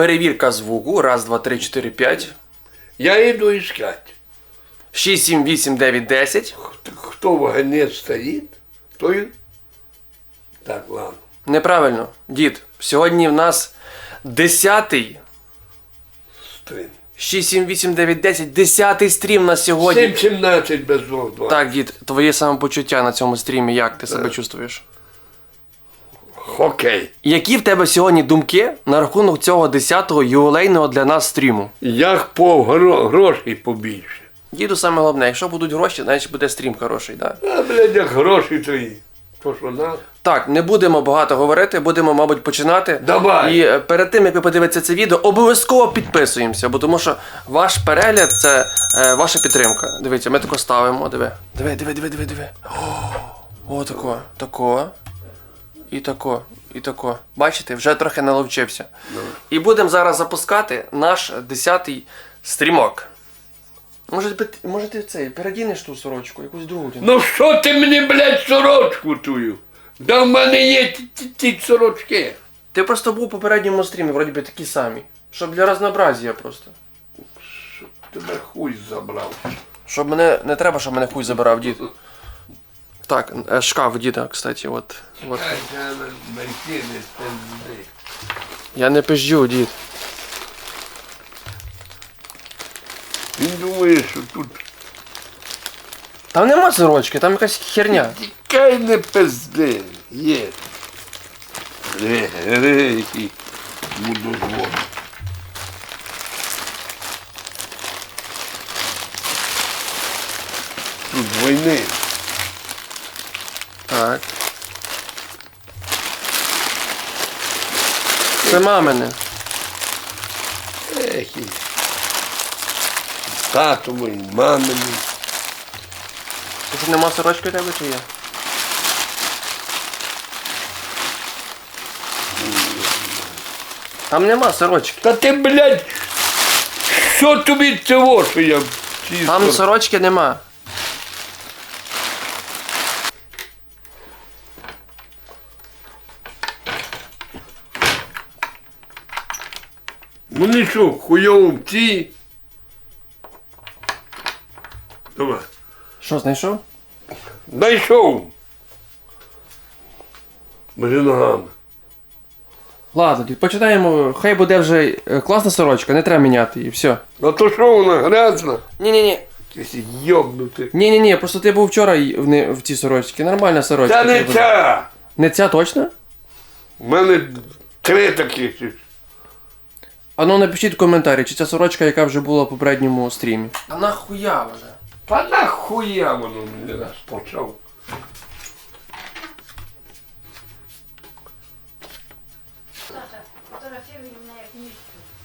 Перевірка звуку. Раз, два, три, чотири, п'ять. Я иду искать. 6, 7, 8, 9, 10. Кто- Кто в огне стоит, то и... Так, ладно. Неправильно, дід. Сьогодні в нас 10 Стрим. 6, 7, 8, 9, 10. 10 стрім на сьогодні. 7-17 без двох два. Так, дід, твоє самопочуття на цьому стрімі, як ти себе чувствуєш? Окей. Які в тебе сьогодні думки на рахунок цього 10-го ювілейного для нас стріму? Як по гро- грошей побільше. Діду саме головне, якщо будуть гроші, значить буде стрім хороший, так? Да? А, блядь, як гроші твої. То що надо. Так, не будемо багато говорити, будемо, мабуть, починати. Давай. І е, перед тим, як ви подивитеся це відео, обов'язково підписуємося, бо тому що ваш перегляд це е, ваша підтримка. Дивіться, ми тако ставимо, диви. Диви, диви, диви, диви, диви. О, о тако, тако. І тако, і тако. Бачите, вже трохи наловчився. І будемо зараз запускати наш 10-й стрімок. Може, ти- може ти цей, передінеш ту сорочку, якусь другу. Ну що ти мені, блядь, сорочку тую? Да в мене є ті, ті, ті сорочки. Ти просто був у попередньому стрімі, вроді би такі самі. Щоб для разнообразія просто. Щоб тебе хуй забрав. Щоб мене не треба, щоб мене хуй забирав дід. Так, е, шкаф діда, кстати, от. от. Я не пизджу, дід. Він думає, що тут Там нема сорочки, там якась херня. тікай не пизди. Є. Ре, ре, який мудозвон. Тут війни. Так. Це мамине. Ех, і Татовий, маминий. Тут нема сорочки у тебе чи є? Там нема сорочки. Та ти, блядь, що тобі цього, що я. Там сорочки нема. Вони що, хуйово ці? Давай. Що, знайшов? Знайшов. Ногами. Ладно, дід, починаємо. Хай буде вже е, класна сорочка, не треба міняти її, все. А то що вона грязна? Ні-ні-ні. Якийсь йобнути. Ні-ні-ні, просто ти був вчора й- в, не, в цій сорочці. Нормальна сорочка. Та не Ти ця. Не ця точно? У мене три таких. А ну напишіть в коментарі, чи ця сорочка, яка вже була в попередньому стрімі. А нахуя вже? Та нахуя воно мені раз почав.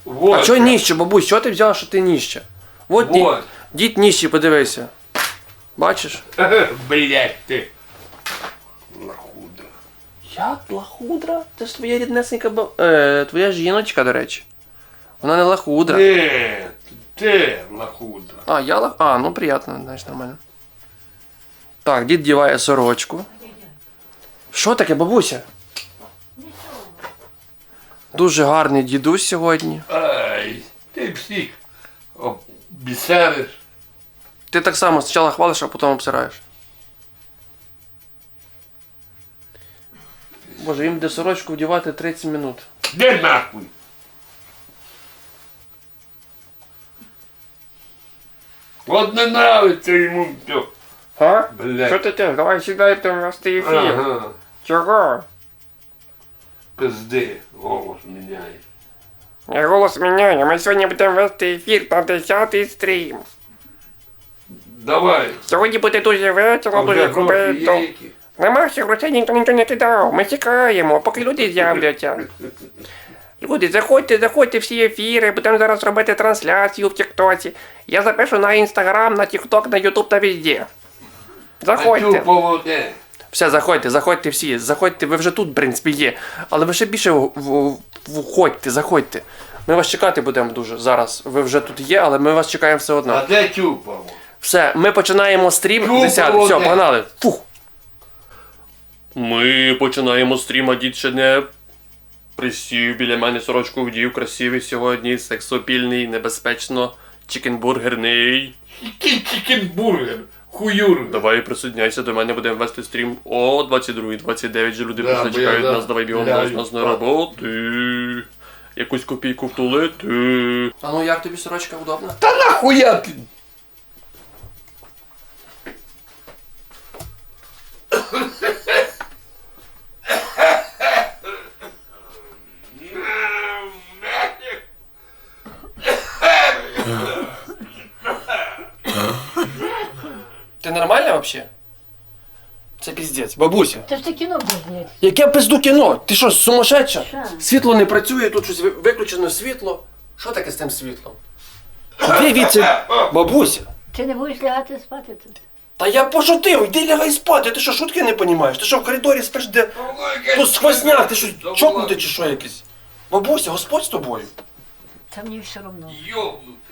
Вот. А чого ніще, бабусь, що ти взяла, що ти ніще? От дід, Вот. дід ніщий, подивися. Бачиш? Блять ти. Лахуда. Я лахудра? Це ж твоя ріднесенька баб... Е, твоя жіночка, до речі. Вона не лахудра. Ні, ти лахуда. А, я лах... А, ну приятно, знаєш, нормально. Так, дід діває сорочку. Що таке, бабуся? Дуже гарний дідусь сьогодні. Ай, ти всіх обісериш. Ти так само спочатку хвалиш, а потім обсираєш. Боже, їм буде сорочку вдівати 30 минут. Де нахуй? От не нравиться йому все. А? Блядь. ти ти? Давай сідай там на стій Ага. Чого? Пизди, голос міняє. Я голос міняю, ми сьогодні будемо вести ефір на 10-й стрім. Давай. Сьогодні буде дуже весело, дуже які? Нема ще грошей, ніхто нічого не кидав. Ми чекаємо, поки люди з'являться. Люди, заходьте, заходьте всі ефіри, будемо зараз робити трансляцію в Тіктоці. Я запишу на інстаграм, на Тікток, на Ютуб та везде. Заходьте. Все, заходьте, заходьте всі, заходьте, ви вже тут, в принципі, є. Але ви ще більше входьте, заходьте. Ми вас чекати будемо дуже зараз. Ви вже тут є, але ми вас чекаємо все одно. А де Тюпало? Все, ми починаємо стрім. Чудово, 10. Все, погнали. Фух. Ми починаємо стрім, а дід ще не Присів біля мене сорочку вдів, красивий сьогодні, сексопільний, небезпечно, чікенбургерний. Який чикенбургер, хуюр. Давай присоединяйся до мене, будемо вести стрім о 22.29 же люди Да, просто чекають да, нас, давай бігом нас, нас на роботи. Якусь копійку втулити. А ну як тобі сорочка удобна? Та нахуя ти? Взагалі? Це піздець. Бабуся. Це ж ти кіно дивитися. Яке пизду кіно? Ти що, сумасшедша? Що? Світло не працює, тут щось ви- виключено світло. Що таке з тим світлом? Іди від. Бабуся. Ти не будеш лягати спати тут? Та я пошутив, йди лягай спати, ти що, шутки не розумієш? Ти що в коридорі спиш, де тут сквозняк, ти що, чокнутий чи що якийсь? Бабуся, Господь з тобою. Та мені все одно. Йобнутий.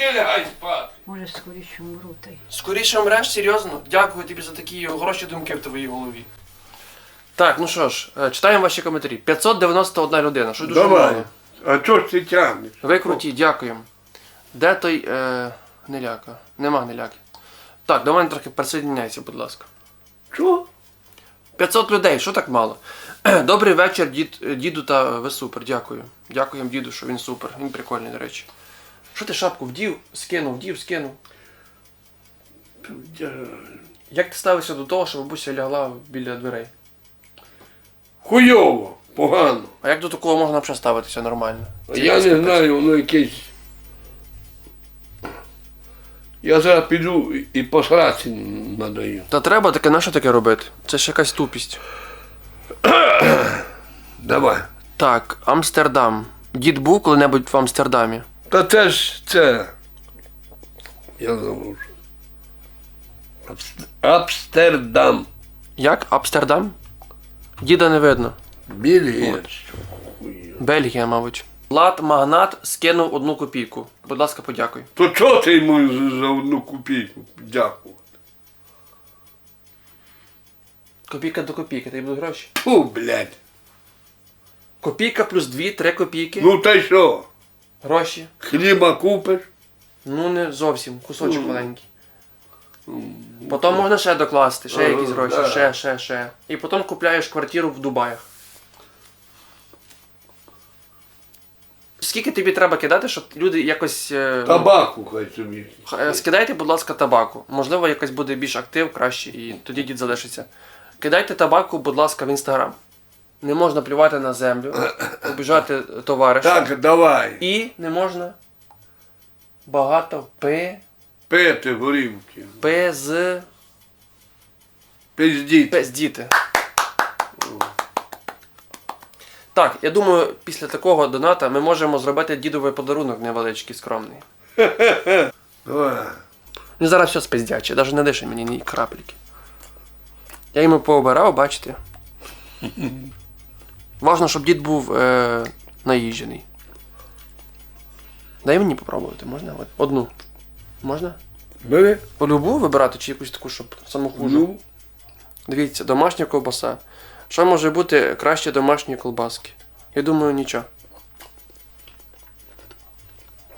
Іди лягай спати. Може скоріше умру та й. Скоріше мреш, серйозно? Дякую тобі за такі хороші думки в твоїй голові. Так, ну що ж, е, читаємо ваші коментарі. 591 людина, що дуже Давай. мало. А чого ж ти тягнеш? Ви круті, дякуємо. Де той е, неляка? Нема неляки. Так, до мене трохи присоединяйся, будь ласка. Що? 500 людей, що так мало? Добрий вечір, дід, діду та ви супер, дякую. Дякуємо діду, що він супер. Він прикольний, до речі. Що ти шапку вдів, скинув, вдів, скинув. Як ти ставишся до того, що бабуся лягла біля дверей? Хуйово, погано. А як до такого можна взагалі ставитися нормально? Це Я якась не капець. знаю, воно якесь. Я зараз піду і посраці надаю. Та треба таке, на що таке робити? Це ж якась тупість. Давай. Так, Амстердам. Дід був коли-небудь в Амстердамі. Та це ж це. Я забув. Абс- Амстердам. Як? Амстердам? Діда не видно. Бельгія. Бельгія, мабуть. Влад Магнат скинув одну копійку. Будь ласка, подякуй. То чого ти йому за одну копійку? Дякую. Копійка до копійки, тобі будуть гроші. Фу, блядь. Копійка плюс дві, три копійки. Ну та й що? Гроші. Хліба купиш? Ну не зовсім, кусочок маленький. Потім можна ще докласти, ще якісь гроші, ще, ще, ще. І потім купляєш квартиру в Дубаях. Скільки тобі треба кидати, щоб люди якось. е, ну, Табаку хай собі. Е, Скидайте, будь ласка, табаку. Можливо, якось буде більш актив, краще, і тоді дід залишиться. Кидайте табаку, будь ласка, в інстаграм. Не можна плювати на землю, обіжати товариша. Так, давай. І не можна багато пи, Пити горівки. пи з Пиздіть. пиздіти. Так, я думаю, після такого доната ми можемо зробити дідовий подарунок невеличкий, скромний. Давай. Він зараз все спиздяче, навіть не дише мені ні крапліки. Я йому пообирав, бачите. Важно, щоб дід був е, наїжджений. Дай мені попробувати, можна? От Одну. Можна? Бери. Полюбу вибирати чи якусь таку, щоб саму хужу? Ну, Дивіться, домашня ковбаса. Що може бути краще домашньої колбаски? Я думаю, нічого.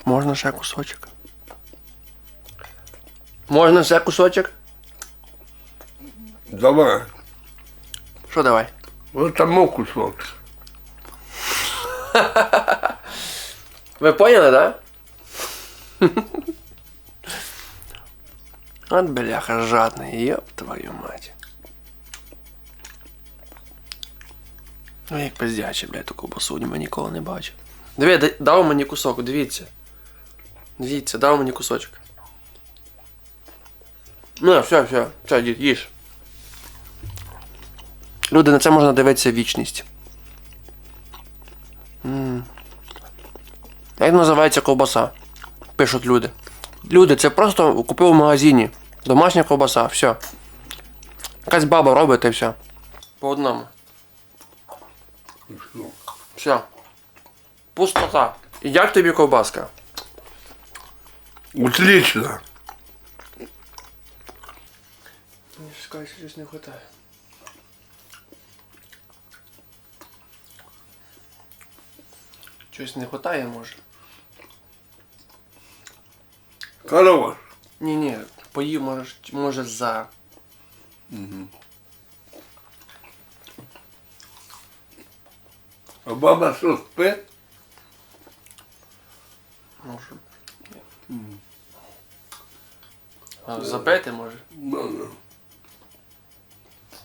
Можна ще кусочок. Можна ще кусочок? давай. Що давай? Ось там кусок. Ви поняли, да? От бляха жадний, ёб твою мать. Ну як пиздяче, блядь, ту ковбасу ніби ніколи не бачив. Диви, дав мені кусок, дивіться. Дивіться, дав мені кусочок. Ну, все, все, все, дід, їж. Люди, на це можна дивитися вічність. Як називається ковбаса? Пишуть люди. Люди, це просто купив в магазині. Домашня ковбаса, все. Якась баба робить і все. По одному. Все. Пустота. І як тобі ковбаска? Отлично. Мені щось не вистачає. Чогось не вистачає, може. Хорош. Ні, ні, поїв може, може за. А баба що спить? Може. А, запити може. Ну, ну.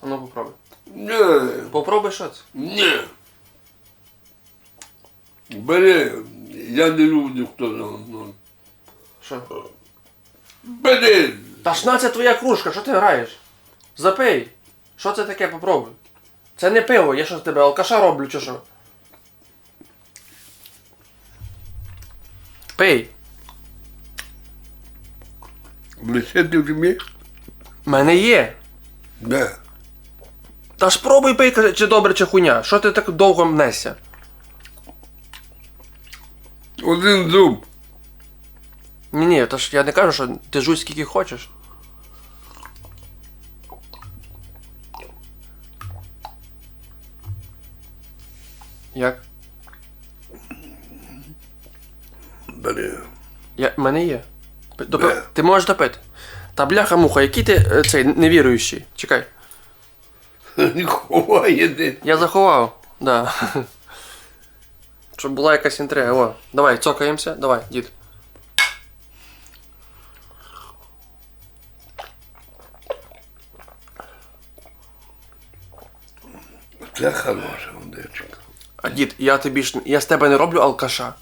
А ну попробуй. Ні, Попробуй що це. ні. Бери, я не люблю, хто ну, ну. Що? Бери. Та ж на це твоя кружка, що ти граєш? Запий. Що це таке, попробуй. Це не пиво, я що з тебе алкаша роблю, чи що? Пий. Лишити вмієш? В мене є. Да. Та ж пробуй пий, каже, чи добре, чи хуйня. Що ти так довго мнешся? Один зуб. Ні, ні, та ж я не кажу, що ти жуй скільки хочеш. Як? Бери. Я, мене є. Пи- допи-? Ти можеш допити. Та бляха-муха, який ти е, цей невіруючий. Чекай. Не ховає. Я заховав. Да. Щоб була якась інтрига. О, давай, цокаємося. Давай, дід. Це хороша водичка. А дід, я тобі ж я з тебе не роблю алкаша.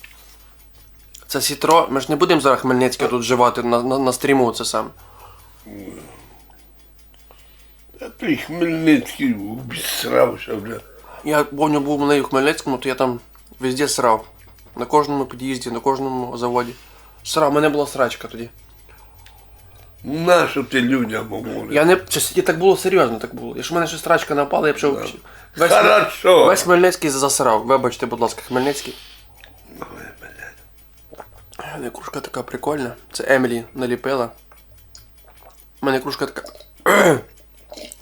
Це сітро. Ми ж не будемо зараз Хмельницьке тут живати на, на, на стріму це сам. А той Хмельницький обісрався вже. Я помню, був у Хмельницькому, то я там везде срав. На кожному під'їзді, на кожному заводі. Срав, у мене була срачка тоді. Нащо ти людям говориш? Я не. Чи так було серйозно так було. Якщо в мене щось срачка напала, я б ще весь, Хорошо. весь Хмельницький засрав. Вибачте, будь ласка, Хмельницький. Ой, блядь. У мене кружка така прикольна. Це Емілі наліпила. У мене кружка така. У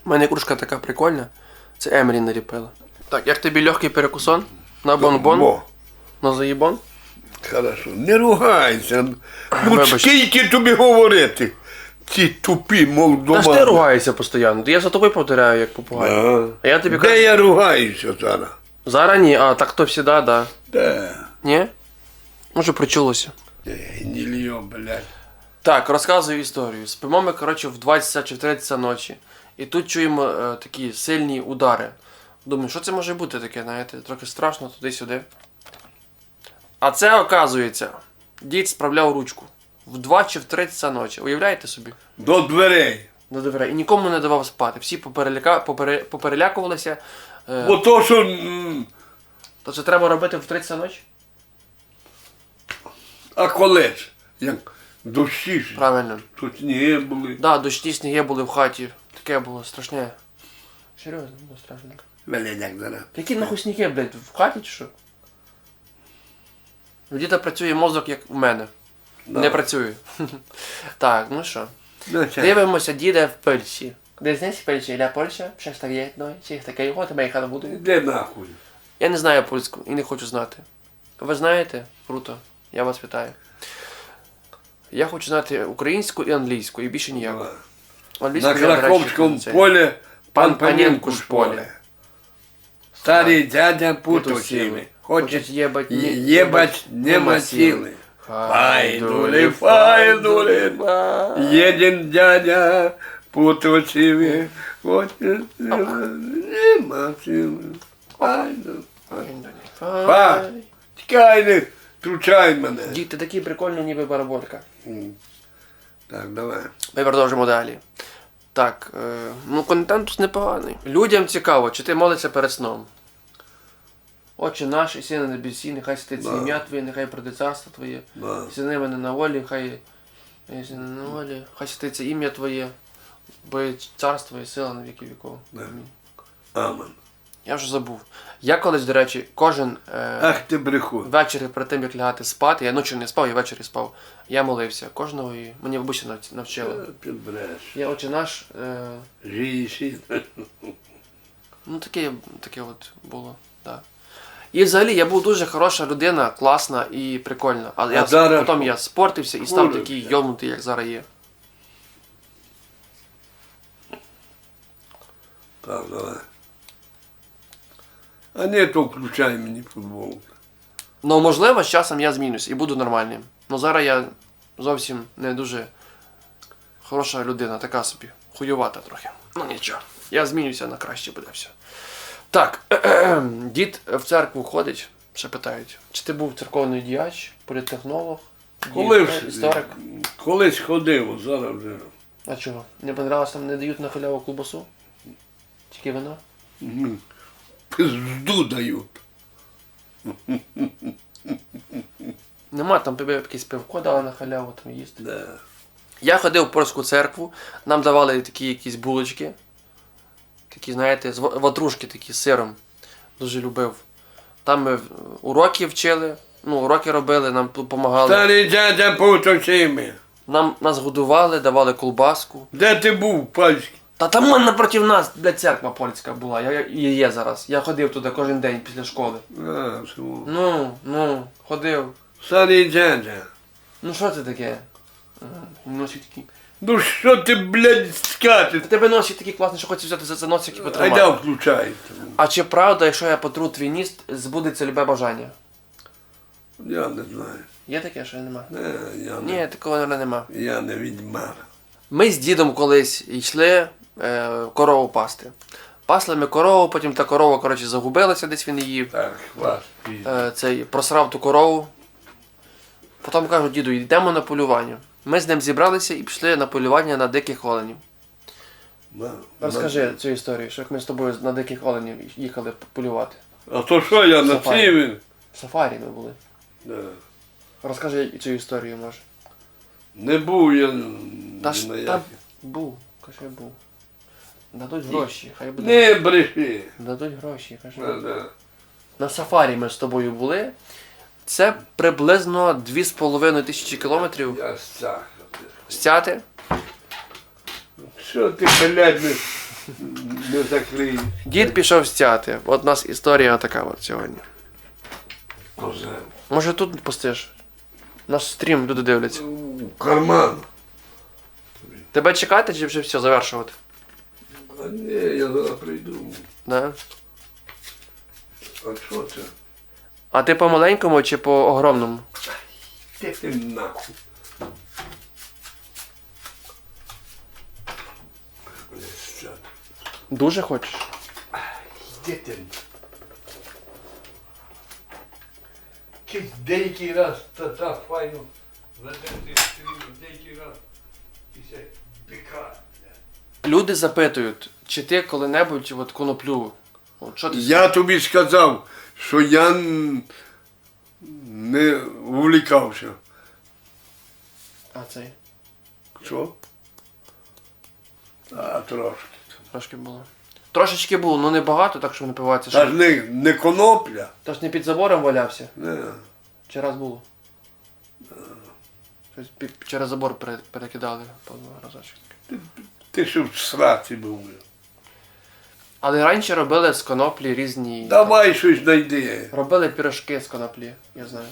мене кружка така прикольна. Це Емілі наліпила. Так, як тобі легкий перекусон? На бонбон? Бо. На заїбон? Хорошо. Не ругайся. Ну Вибач. скільки тобі говорити? Ці тупі Та ж ти ругаєшся постійно. Я за тобою повторяю, як попугай. А. А я тобі Де кажу. я ругаюся зараз? Зараз ні, а так то всіда, да. Де? Ні? Може причулося. Гнільо, блядь. Так, розказую історію. Спимо ми, коротше, в 20 чи в 30 ночі. І тут чуємо е, такі сильні удари. Думаю, що це може бути таке, знаєте, трохи страшно туди-сюди. А це, оказується, дід справляв ручку. В 2 чи в 30 ночі. Уявляєте собі? До дверей. До дверей. І нікому не давав спати. Всі попереляка... попере... поперелякувалися. Е, Бо то, що м, То це треба робити в 30 ночі? а коли ж? Як дощі ж. Правильно. Тут сніги були. Да, дощні сніги були в хаті. Таке було страшне. Серйозно, було страшно. Блядь, як зараз. Які нахуй сніги, блядь, в хаті чи що? У діда працює мозок, як у мене. Не працює. так, ну що. Ну. Дивимося діда в Польщі. Де знаєш Польща? Для Польща? Щось так є, ну, чи таке його, тебе їхати буду. Іди нахуй. Я не знаю польську і не хочу знати. Ви знаєте? Круто. Я вас вітаю. Я хочу знати українську і англійську, і більше ніяку. Англійську На я, до речі, Краковському це- ж поле. поле. Старий дядя Путу сіли. Хочуть єбать, єбать, нема сіли. Файдулі, файдулі. Єдин дядя путу сіли. Хочуть нема сіли. Файдулі. Па. Тікай, не тручай мене. Дід, ти такий прикольний, ніби бараболька. Так, давай. Ми продовжимо далі. Так, е, ну контент тут непоганий. Людям цікаво, чи ти молишся перед сном. Отче наш, і син на небесі, нехай святиться Да. ім'я Твоє, нехай прийде царство Твоє. Да. Сини мене на волі, хай не на волі, хай святиться ім'я Твоє, бо царство і сила на віки віков. Да. Амінь. Амен. Я вже забув. Я колись, до речі, кожен е, Ах ти брехун. ввечері перед тим, як лягати спати, я ночі не спав, я ввечері спав. Я молився. Кожного і мені бабуся нав- навчила. Ти бреш. Я отче наш. Е, Жиєші. Ну, таке, таке от було, так. І взагалі я був дуже хороша людина, класна і прикольна. Але А я зараз потім я спортився і став хуже такий йомнутий, як зараз є. Так, давай. А не, то включай мені футбол. Ну, можливо, з часом я змінюсь і буду нормальним. Ну зараз я зовсім не дуже хороша людина, така собі. Хуювата трохи. Ну нічого. Я змінюся на краще буде все. Так, дід в церкву ходить, ще питають. Чи ти був церковний діяч, політтехнолог, Коли дід, ж- історик? Колись ходив, зараз вже. А чого? Не понравилось, там не дають на халяву колбасу? Тільки вино? м, Пизду дають. Нема, там тобі якесь пивко дали на халяву, там їсти. Да. Я ходив в польську церкву, нам давали такі якісь булочки. Такі, знаєте, з ва- ватрушки такі з сиром. Дуже любив. Там ми в- уроки вчили, ну, уроки робили, нам допомагали. Старий дядя повточими. Нам, нас годували, давали колбаску. Де ти був, пальський? Та там он напроти нас, для церква польська була, я, я, і є зараз. Я ходив туди кожен день після школи. А, всього. Ну, ну, ходив. Старий дядя. Ну що це таке? Ага, Носик такі. Ну що ти, блядь, скачеш? В тебе носик такий класний, що хочеш взяти за це носик і потримати. Айда включай. А чи правда, якщо я потру твій ніст, збудеться любе бажання? Я не знаю. Є таке, що нема? Не, я, не, Ні, такого наверное, нема. я не відьмар. Ми з дідом колись йшли е, корову пасти. Пасли ми корову, потім та корова, коротше, загубилася, десь він її Так, е, цей, просрав ту корову. Потім кажуть, діду, йдемо на полювання. Ми з ним зібралися і пішли на полювання на диких оленів. Розкажи цю історію, що як ми з тобою на диких оленів їхали полювати. А то що я на Сафарі. В сафарі ми були. Да. Розкажи цю історію, може. Не був я Та ж на яких. був, каже був. Дадуть гроші, хай буде. Не бреши. Дадуть гроші, каже. Да, да. На сафарі ми з тобою були. Це приблизно 2,5 тисячі кілометрів Я стяг. стяти. Що ти, блядь, не, не закриєш? Дід пішов стяти. От у нас історія така от сьогодні. Козел. Може тут постиш? Наш стрім люди дивляться. Карман. Тебе чекати чи вже все завершувати? А ні, я зараз прийду. Да? А що це? А ти по маленькому чи по огромному? Ти ти нахуй. Блядь, що? Дуже хочеш? Де ти? Деякий раз та та ти стрім, деякий раз і все бика. Люди запитують, чи ти коли-небудь от коноплю. От що ти Я тобі сказав, що я н- не увлікався. А цей? Що? А трошки. Трошки було. Трошечки було, ну не багато, так що не пивається. Та Що... ж не, не конопля. Тож не під забором валявся. Не. Чи раз було? Щось пі- через забор пере- перекидали по разочок. Ти що в сраці був. Але раніше робили з коноплі різні. Давай щось знайди. робили пірожки з коноплі, я знаю.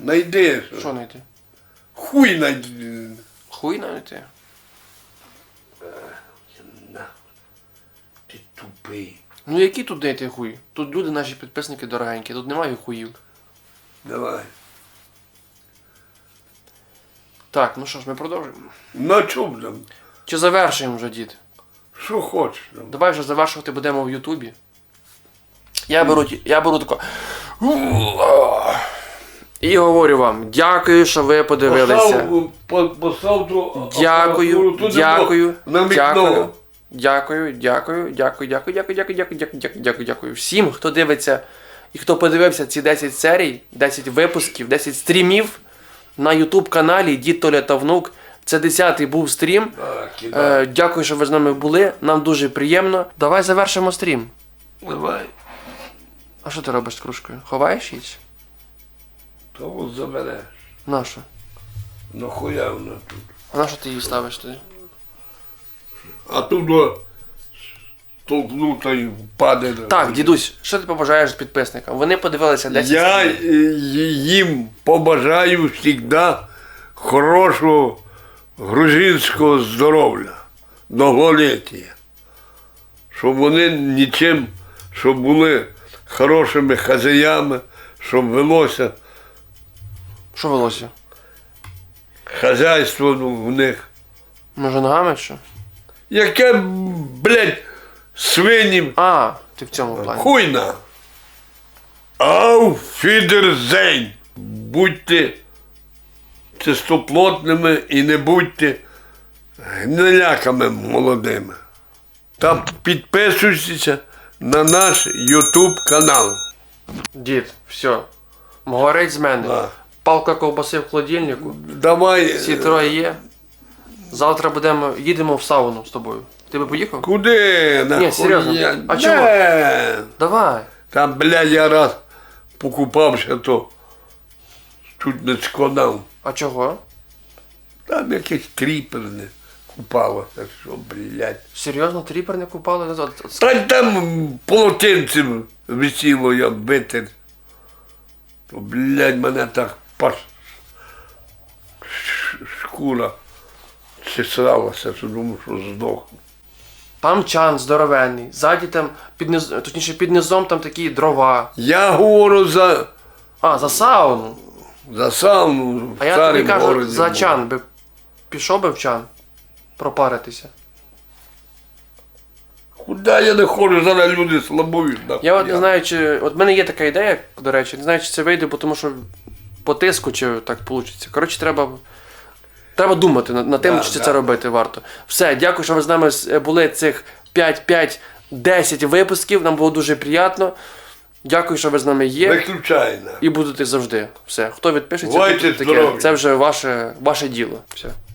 Найди. Що Що? знайти? Хуй найди. Хуй знайти. Ти тупий. Ну який тут знайти хуй? Тут люди наші підписники дорогенькі, тут немає хуїв. Давай. Так, ну що ж, ми продовжуємо. На чому там? Чи завершуємо вже, дід? Що хочеш там? Давай вже завершувати будемо в Ютубі. Я беру, ті- я беру тако. І говорю вам, дякую, що ви подивилися. Постав, по- постав ту Дякую, дякую, на вікно. дякую, дякую, дякую, дякую, дякую, дякую, дякую, дякую, дякую, дякую, дякую, дякую всім, хто дивиться і хто подивився ці 10 серій, 10 випусків, 10 стрімів на YouTube каналі Дід Толя та Внук. Це 10-й був стрім. Е, дякую, що ви з нами були. Нам дуже приємно. Давай завершимо стрім. Давай. А що ти робиш з кружкою? Ховаєш її? чи? Того забереш. Нашу. Ну хуя вона тут. А на що ти її ставиш туди? А тут о, толкну та впаде. Так, дідусь, що ти побажаєш підписникам? Вони подивилися 10 Я е, їм побажаю завжди хорошого грузинського здоров'я, довголіття. Щоб вони нічим, щоб були хорошими хазяями, щоб велося Що велося? хазяйство ну, в них. Може ногами що? Яке, блядь, свині А, ти в цьому плані. хуйна. Ау фідерзейн. Будьте чистоплотними і не будьте гниляками молодими. Та підписуйтеся на наш YouTube канал. Дід, все. Горить з мене. Да. Палка ковбаси в холодильнику. Давай. Всі троє є. Завтра будемо, їдемо в сауну з тобою. Ти би поїхав? Куди? Нахуй серйозно. я- А Не. чого? Давай. Там, блядь, я раз покупався, то чуть не складав. А чого? Там якийсь кріпер не купалося, що, блядь. Серйозно, тріпер не купали? Та там полотенцем висіло, я витер. То, блядь, мене так паш... шкура чесалася, що думав, що здохну. Там чан здоровенний. Ззаді там під низ... точніше під низом там такі дрова. Я говорю за, А, за сауну. за сауну в А я старім тобі кажу, городі за був. чан би пішов би в чан пропаритися. Куди я не ходжу, зараз люди слабують. нахуй. Я от не знаю, чи. От в мене є така ідея, до речі, не знаю, чи це вийде, бо тому що по тиску чи так вийде. Коротше, треба. Треба думати над, над тим, Да, чи да. це робити варто. Все, дякую, що ви з нами були цих 5-5-10 випусків. Нам було дуже приємно. Дякую, що ви з нами є. Виключайно. І будете завжди. Все. Хто відпишеться, таке. це вже ваше, ваше діло. Все.